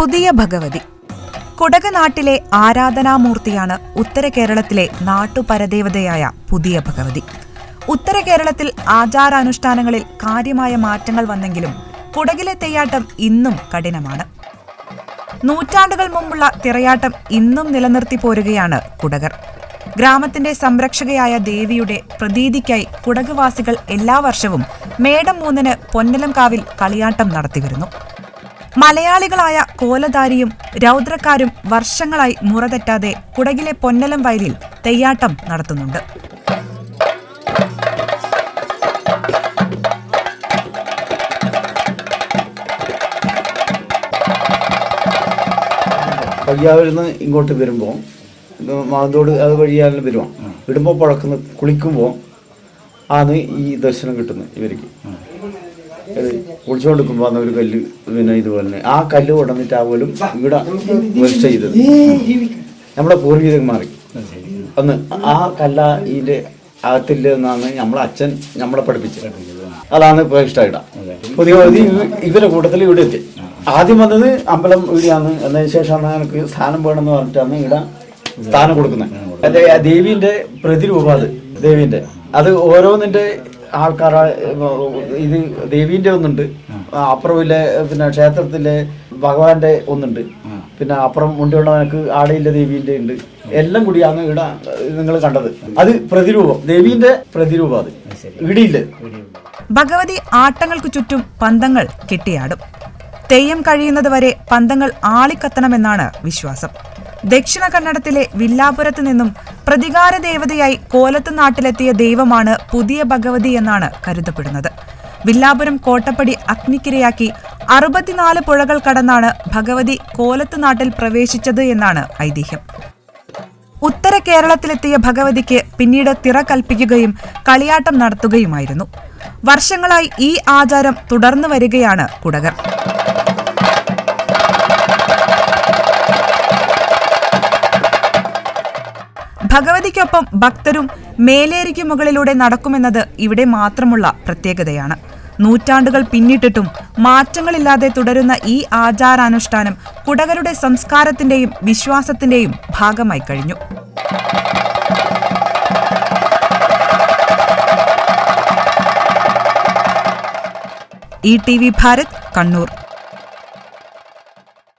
പുതിയ ഭഗവതി. കുടകനാട്ടിലെ ആരാധനാമൂർത്തിയാണ് ഉത്തര കേരളത്തിലെ നാട്ടുപരദേവതയായ പുതിയ ഭഗവതി. ഉത്തര കേരളത്തിൽ ആചാരാനുഷ്ഠാനങ്ങളിൽ കാര്യമായ മാറ്റങ്ങൾ വന്നെങ്കിലും കുടകിലെ തെയ്യാട്ടം ഇന്നും കഠിനമാണ്. നൂറ്റാണ്ടുകൾ മുമ്പുള്ള തിറയാട്ടം ഇന്നും നിലനിർത്തി പോരുകയാണ് കുടകർ. ഗ്രാമത്തിന്റെ സംരക്ഷകയായ ദേവിയുടെ പ്രതീതിക്കായി കുടകുവാസികൾ എല്ലാ വർഷവും മേടം മൂന്നിന് പൊന്നലംകാവിൽ കളിയാട്ടം നടത്തിവരുന്നു. മലയാളികളായ കോലധാരിയും രൗദ്രക്കാരും വർഷങ്ങളായി മുറതെറ്റാതെ കുടകിലെ പൊന്നലം വയലിൽ തെയ്യാട്ടം നടത്തുന്നുണ്ട്. പയ്യാവിൽ നിന്ന് ഇങ്ങോട്ട് വരുമ്പോൾ മാതോട് അത് വഴിയാലും വരുമോ വിടുമ്പോൾ പുഴക്കുന്ന കുളിക്കുമ്പോൾ ആണ് ഈ ദർശനം കിട്ടുന്നത് ഇവർക്ക്. അത് വന്ന ഒരു കല്ല് പിന്നെ ഇതുപോലെ ആ കല്ല് കൊണ്ടുവന്നിട്ട് ആ പോലും ഇവിടെ പ്രതിഷ്ഠ ചെയ്തത്. നമ്മളെ പൂർവികന്മാർ അന്ന് ആ കല്ല ഇതിന്റെ അകത്തില്ല എന്നാണ് നമ്മളെ അച്ഛൻ നമ്മളെ പഠിപ്പിച്ചത്. അതാണ് ഇപ്പൊ ഇടാം പുതിയ പുതിയ ഇവരുടെ കൂട്ടത്തിൽ ഇവിടെ എത്തി. ആദ്യം വന്നത് അമ്പലം ഇവിടെയാണ്. എന്നതിന് ശേഷമാണ് എനിക്ക് സ്ഥാനം വേണമെന്ന് പറഞ്ഞിട്ടാണ് ഇവിടെ സ്ഥാനം കൊടുക്കുന്നത്. അല്ലെ ദേവിന്റെ പ്രതിരൂപം അത്. ദേവിന്റെ. അത് ഓരോന്നിന്റെ ആൾക്കാർ ഇത് ദേവീന്റെ ഒന്നുണ്ട്. അപ്പുറമില്ലേ പിന്നെ ക്ഷേത്രത്തിലെ ഭഗവാന്റെ ഒന്നുണ്ട്. പിന്നെ അപ്പുറം മുണ്ടിയുള്ളവനക്ക് ആടയില്ല ദേവീന്റെ ഉണ്ട്. എല്ലാം കൂടി കൂടിയാണ് ഇട നിങ്ങൾ കണ്ടത്. അത് പ്രതിരൂപം. ദേവീന്റെ പ്രതിരൂപം അത്. ഇടിയില്ല. ഭഗവതി ആട്ടങ്ങൾക്ക് ചുറ്റും പന്തങ്ങൾ കെട്ടിയാടും. തെയ്യം കഴിയുന്നത് വരെ പന്തങ്ങൾ ആളിക്കത്തണമെന്നാണ് വിശ്വാസം. ദക്ഷിണ കന്നഡത്തിലെ വില്ലാപുരത്ത് നിന്നും പ്രതികാര ദേവതയായി കോലത്ത് നാട്ടിലെത്തിയ ദൈവമാണ് പുതിയ ഭഗവതി എന്നാണ് കരുതപ്പെടുന്നത്. വില്ലാപുരം കോട്ടപ്പടി അഗ്നിക്കിരയാക്കി അറുപത്തിനാല് പുഴകൾ കടന്നാണ് ഭഗവതി കോലത്ത് നാട്ടിൽ പ്രവേശിച്ചത് എന്നാണ് ഐതിഹ്യം. ഉത്തര കേരളത്തിലെത്തിയ ഭഗവതിക്ക് പിന്നീട് തിറ കൽപ്പിക്കുകയും കളിയാട്ടം നടത്തുകയുമായിരുന്നു. വർഷങ്ങളായി ഈ ആചാരം തുടർന്നു വരികയാണ് കുടകർ. ഭഗവതിക്കൊപ്പം ഭക്തരും മേലേരിക്കു മുകളിലൂടെ നടക്കുമെന്നത് ഇവിടെ മാത്രമുള്ള പ്രത്യേകതയാണ്. നൂറ്റാണ്ടുകൾ പിന്നിട്ടിട്ടും മാറ്റങ്ങളില്ലാതെ തുടരുന്ന ഈ ആചാരാനുഷ്ഠാനം കുടകരുടെ സംസ്കാരത്തിന്റെയും വിശ്വാസത്തിന്റെയും ഭാഗമായി കഴിഞ്ഞു. E T V Bharat Kannur.